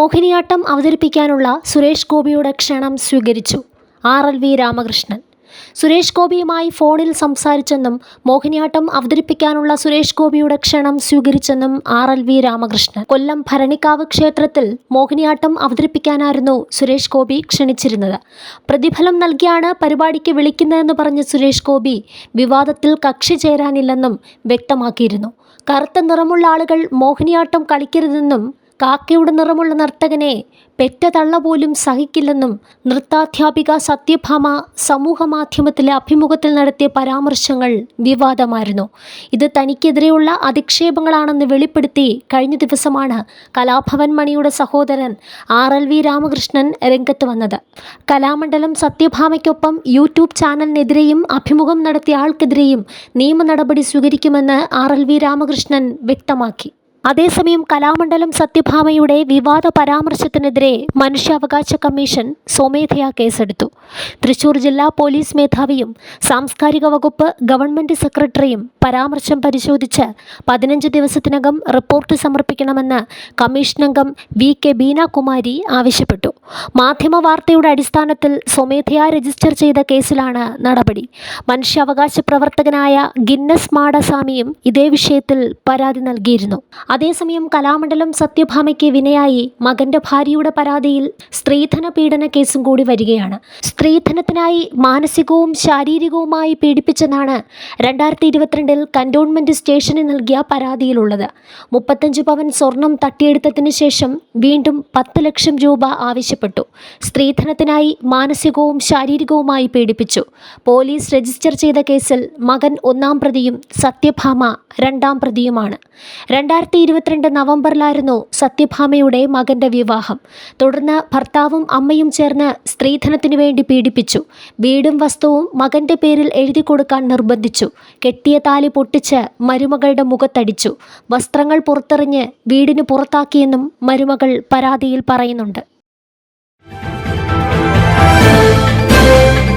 മോഹിനിയാട്ടം അവതരിപ്പിക്കാനുള്ള സുരേഷ് ഗോപിയുടെ ക്ഷണം സ്വീകരിച്ചു. R. L. V. Ramakrishnan. Suresh ഗോപിയുമായി ഫോണിൽ സംസാരിച്ചെന്നും മോഹിനിയാട്ടം അവതരിപ്പിക്കാനുള്ള സുരേഷ് ഗോപിയുടെ ക്ഷണം സ്വീകരിച്ചെന്നും R. L. V. Ramakrishnan. Kollam Bharanikkavu ക്ഷേത്രത്തിൽ മോഹിനിയാട്ടം അവതരിപ്പിക്കാനായിരുന്നു സുരേഷ് ഗോപി ക്ഷണിച്ചിരുന്നത്. പ്രതിഫലം നൽകിയാണ് പരിപാടിക്ക് വിളിക്കുന്നതെന്ന് പറഞ്ഞ സുരേഷ് ഗോപി വിവാദത്തിൽ കക്ഷി ചേരാനില്ലെന്നും വ്യക്തമാക്കിയിരുന്നു. കറുത്ത നിറമുള്ള ആളുകൾ മോഹിനിയാട്ടം കളിക്കരുതെന്നും കാക്കയുടെ നിറമുള്ള നർത്തകനെ പെറ്റ തള്ള പോലും സഹിക്കില്ലെന്നും നൃത്താധ്യാപിക സത്യഭാമ സമൂഹമാധ്യമത്തിലെ അഭിമുഖത്തിൽ നടത്തിയ പരാമർശങ്ങൾ വിവാദമായിരുന്നു. ഇത് തനിക്കെതിരെയുള്ള അധിക്ഷേപങ്ങളാണെന്ന് വെളിപ്പെടുത്തി കഴിഞ്ഞ ദിവസമാണ് കലാഭവൻ മണിയുടെ സഹോദരൻ ആർ എൽ വി രാമകൃഷ്ണൻ രംഗത്ത് വന്നത്. കലാമണ്ഡലം സത്യഭാമയ്ക്കൊപ്പം യൂട്യൂബ് ചാനലിനെതിരെയും അഭിമുഖം നടത്തിയ ആൾക്കെതിരെയും നിയമ നടപടി സ്വീകരിക്കുമെന്ന് ആർ എൽ വി രാമകൃഷ്ണൻ വ്യക്തമാക്കി. അതേസമയം കലാമണ്ഡലം സത്യഭാമയുടെ വിവാദ പരാമർശത്തിനെതിരെ മനുഷ്യാവകാശ കമ്മീഷൻ സ്വമേധയാ കേസെടുത്തു. തൃശൂർ ജില്ലാ പോലീസ് മേധാവിയും സാംസ്കാരിക വകുപ്പ് ഗവൺമെന്റ് സെക്രട്ടറിയും പരാമർശം പരിശോധിച്ച് പതിനഞ്ച് ദിവസത്തിനകം റിപ്പോർട്ട് സമർപ്പിക്കണമെന്ന് കമ്മീഷൻ അംഗം വി കെ ബീനാകുമാരി ആവശ്യപ്പെട്ടു. മാധ്യമ വാർത്തയുടെ അടിസ്ഥാനത്തിൽ സ്വമേധയാ രജിസ്റ്റർ ചെയ്ത കേസിലാണ് നടപടി. മനുഷ്യാവകാശ പ്രവർത്തകനായ ഗിന്നസ് മാഡസ്വാമിയും ഇതേ വിഷയത്തിൽ പരാതി നൽകിയിരുന്നു. അതേസമയം കലാമണ്ഡലം സത്യഭാമയ്ക്ക് വിനയായി മകന്റെ ഭാര്യയുടെ പരാതിയിൽ സ്ത്രീധന പീഡന കേസും കൂടി വരികയാണ്. സ്ത്രീധനത്തിനായി മാനസികവും ശാരീരികവുമായി പീഡിപ്പിച്ചെന്നാണ് രണ്ടായിരത്തി ഇരുപത്തിരണ്ടിൽ കന്റോൺമെന്റ് സ്റ്റേഷന് നൽകിയ പരാതിയിലുള്ളത്. മുപ്പത്തഞ്ച് പവൻ സ്വർണം തട്ടിയെടുത്തതിന് ശേഷം വീണ്ടും പത്ത് ലക്ഷം രൂപ ആവശ്യപ്പെട്ടു. സ്ത്രീധനത്തിനായി മാനസികവും ശാരീരികവുമായി പീഡിപ്പിച്ചു. പോലീസ് രജിസ്റ്റർ ചെയ്ത കേസിൽ മകൻ ഒന്നാം പ്രതിയും സത്യഭാമ രണ്ടാം പ്രതിയുമാണ്. രണ്ടായിരത്തി ഇരുപത്തിരണ്ട് നവംബറിലായിരുന്നു സത്യഭാമയുടെ മകന്റെ വിവാഹം. തുടർന്ന് ഭർത്താവും അമ്മയും ചേർന്ന് സ്ത്രീധനത്തിനു വേണ്ടി പീഡിപ്പിച്ചു. വീടും വസ്തുവും മകന്റെ പേരിൽ എഴുതി കൊടുക്കാൻ നിർബന്ധിച്ചു. കെട്ടിയ താലി പൊട്ടിച്ച് മരുമകളുടെ മുഖത്തടിച്ചു. വസ്ത്രങ്ങൾ പുറത്തെറിഞ്ഞ് വീടിന് പുറത്താക്കിയെന്നും മരുമകൾ പരാതിയിൽ പറയുന്നുണ്ട്